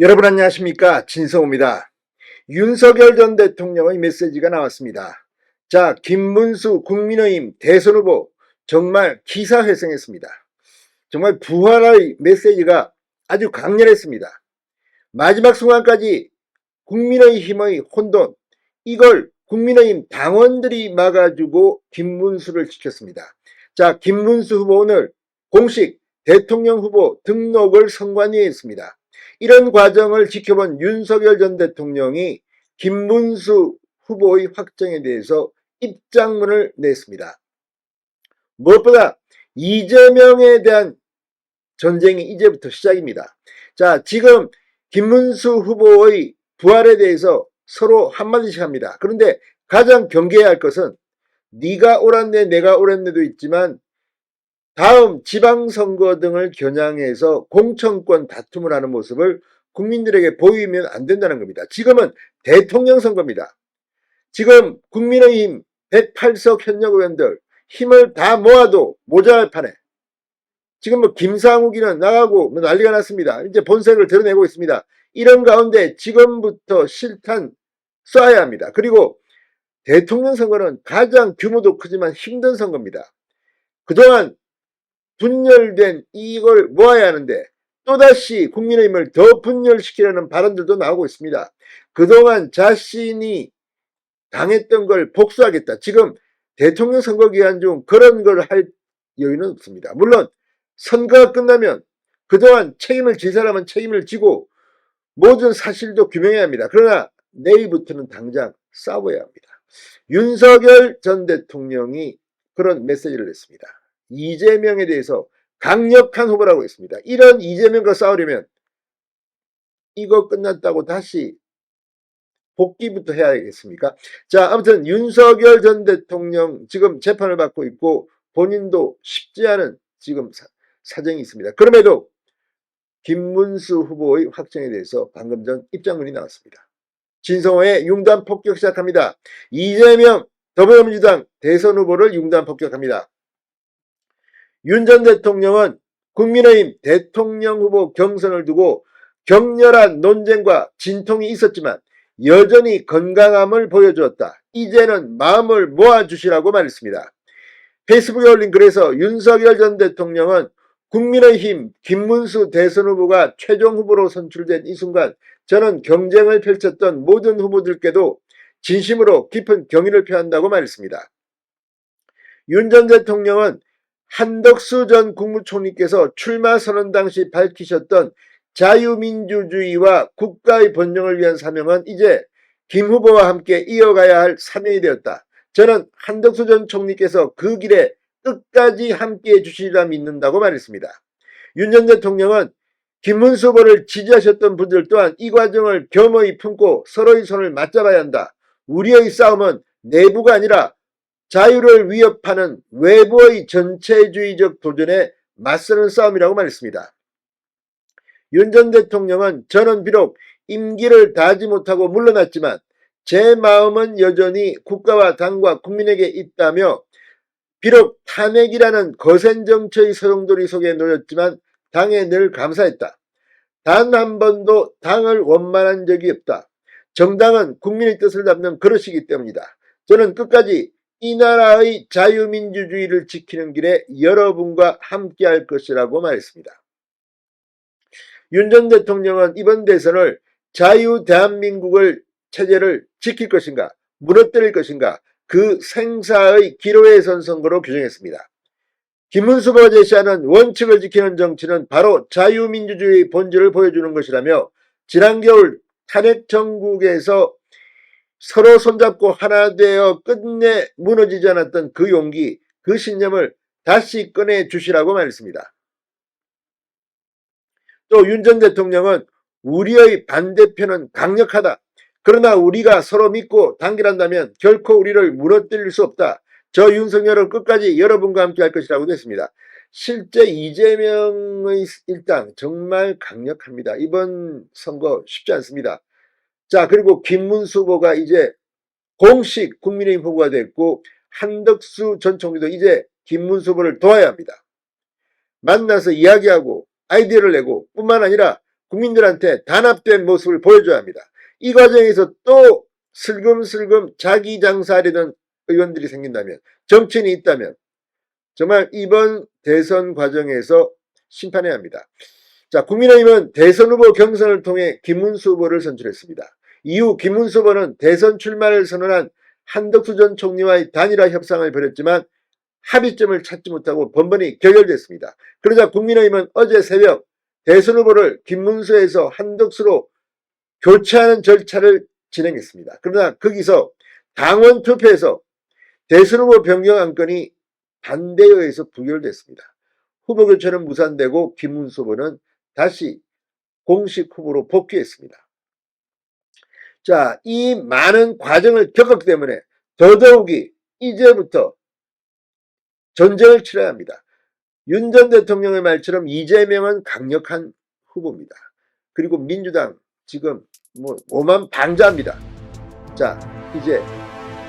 여러분 안녕하십니까 진성호입니다. 윤석열 전 대통령의 메시지가 나왔습니다. 자 김문수 국민의힘 대선 후보 정말 기사회생했습니다. 정말 부활의 메시지가 아주 강렬했습니다. 마지막 순간까지 국민의힘의 혼돈 이걸 국민의힘 당원들이 막아주고 김문수를 지켰습니다. 자 김문수 후보 오늘 공식 대통령 후보 등록을 선관위에 했습니다. 이런 과정을 지켜본 윤석열 전 대통령이 김문수 후보의 확정에 대해서 입장문을 냈습니다. 무엇보다 이재명에 대한 전쟁이 이제부터 시작입니다. 자, 지금 김문수 후보의 부활에 대해서 서로 한마디씩 합니다. 그런데 가장 경계해야 할 것은 네가 옳았네 내가 옳았네도 있지만 다음 지방선거 등을 겨냥해서 공천권 다툼을 하는 모습을 국민들에게 보이면 안 된다는 겁니다. 지금은 대통령 선거입니다. 지금 국민의힘 108석 현역 의원들 힘을 다 모아도 모자랄 판에 지금 뭐 김상욱이는 나가고 뭐 난리가 났습니다. 이제 본색을 드러내고 있습니다. 이런 가운데 지금부터 실탄 쏴야 합니다. 그리고 대통령 선거는 가장 규모도 크지만 힘든 선거입니다. 그동안 분열된 이걸 모아야 하는데 또다시 국민의힘을 더 분열시키려는 발언들도 나오고 있습니다. 그동안 자신이 당했던 걸 복수하겠다. 지금 대통령 선거 기간 중 그런 걸 할 여유는 없습니다. 물론 선거가 끝나면 그동안 책임을 질 사람은 책임을 지고 모든 사실도 규명해야 합니다. 그러나 내일부터는 당장 싸워야 합니다. 윤석열 전 대통령이 그런 메시지를 냈습니다. 이재명에 대해서 강력한 후보라고 했습니다. 이런 이재명과 싸우려면 이거 끝났다고 다시 복귀부터 해야겠습니까? 자, 아무튼 윤석열 전 대통령 지금 재판을 받고 있고 본인도 쉽지 않은 지금 사, 사정이 있습니다. 그럼에도 김문수 후보의 확정에 대해서 방금 전 입장문이 나왔습니다. 진성호의 융단 폭격 시작합니다. 이재명 더불어민주당 대선 후보를 융단 폭격합니다. 윤 전 대통령은 국민의힘 대통령 후보 경선을 두고 격렬한 논쟁과 진통이 있었지만 여전히 건강함을 보여주었다. 이제는 마음을 모아주시라고 말했습니다. 페이스북에 올린 글에서 윤석열 전 대통령은 국민의힘 김문수 대선 후보가 최종 후보로 선출된 이 순간 저는 경쟁을 펼쳤던 모든 후보들께도 진심으로 깊은 경의를 표한다고 말했습니다. 윤 전 대통령은 한덕수 전 국무총리께서 출마 선언 당시 밝히셨던 자유민주주의와 국가의 번영을 위한 사명은 이제 김 후보와 함께 이어가야 할 사명이 되었다. 저는 한덕수 전 총리께서 그 길에 끝까지 함께 해 주시리라 믿는다고 말했습니다. 윤 전 대통령은 김문수 후보를 지지하셨던 분들 또한 이 과정을 겸허히 품고 서로의 손을 맞잡아야 한다. 우리의 싸움은 내부가 아니라 자유를 위협하는 외부의 전체주의적 도전에 맞서는 싸움이라고 말했습니다. 윤 전 대통령은 저는 비록 임기를 다하지 못하고 물러났지만 제 마음은 여전히 국가와 당과 국민에게 있다며 비록 탄핵이라는 거센 정처의 소용돌이 속에 놓였지만 당에 늘 감사했다. 단 한 번도 당을 원만한 적이 없다. 정당은 국민의 뜻을 담는 그릇이기 때문이다. 저는 끝까지 이 나라의 자유민주주의를 지키는 길에 여러분과 함께 할 것이라고 말했습니다. 윤 전 대통령은 이번 대선을 자유 대한민국을 체제를 지킬 것인가, 무너뜨릴 것인가, 그 생사의 기로에 선 선거로 규정했습니다. 김문수 후보가 제시하는 원칙을 지키는 정치는 바로 자유민주주의의 본질을 보여주는 것이라며 지난 겨울 탄핵 정국에서 서로 손잡고 하나 되어 끝내 무너지지 않았던 그 용기, 그 신념을 다시 꺼내 주시라고 말했습니다. 또 윤 전 대통령은 우리의 반대편은 강력하다. 그러나 우리가 서로 믿고 단결한다면 결코 우리를 무너뜨릴 수 없다. 저 윤석열은 끝까지 여러분과 함께 할 것이라고 했습니다. 실제 이재명의 일당 정말 강력합니다. 이번 선거 쉽지 않습니다. 자, 그리고 김문수 후보가 이제 공식 국민의힘 후보가 됐고 한덕수 전 총리도 이제 김문수 후보를 도와야 합니다. 만나서 이야기하고 아이디어를 내고 뿐만 아니라 국민들한테 단합된 모습을 보여줘야 합니다. 이 과정에서 또 슬금슬금 자기 장사하려는 의원들이 생긴다면, 정치인이 있다면, 정말 이번 대선 과정에서 심판해야 합니다. 자, 국민의힘은 대선 후보 경선을 통해 김문수 후보를 선출했습니다. 이후 김문수 후보는 대선 출마를 선언한 한덕수 전 총리와의 단일화 협상을 벌였지만 합의점을 찾지 못하고 번번이 결렬됐습니다. 그러자 국민의힘은 어제 새벽 대선 후보를 김문수에서 한덕수로 교체하는 절차를 진행했습니다. 그러나 거기서 당원 투표에서 대선 후보 변경 안건이 반대에 의해서 부결됐습니다. 후보 교체는 무산되고 김문수 후보는 다시 공식 후보로 복귀했습니다. 자, 이 많은 과정을 겪었기 때문에 더더욱이 이제부터 전쟁을 치러야 합니다. 윤 전 대통령의 말처럼 이재명은 강력한 후보입니다. 그리고 민주당 지금 뭐 오만 방자입니다. 자, 이제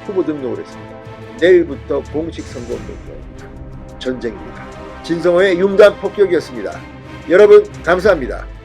후보 등록을 했습니다. 내일부터 공식 선거 운동입니다. 전쟁입니다. 진성호의 융단 폭격이었습니다. 여러분 감사합니다.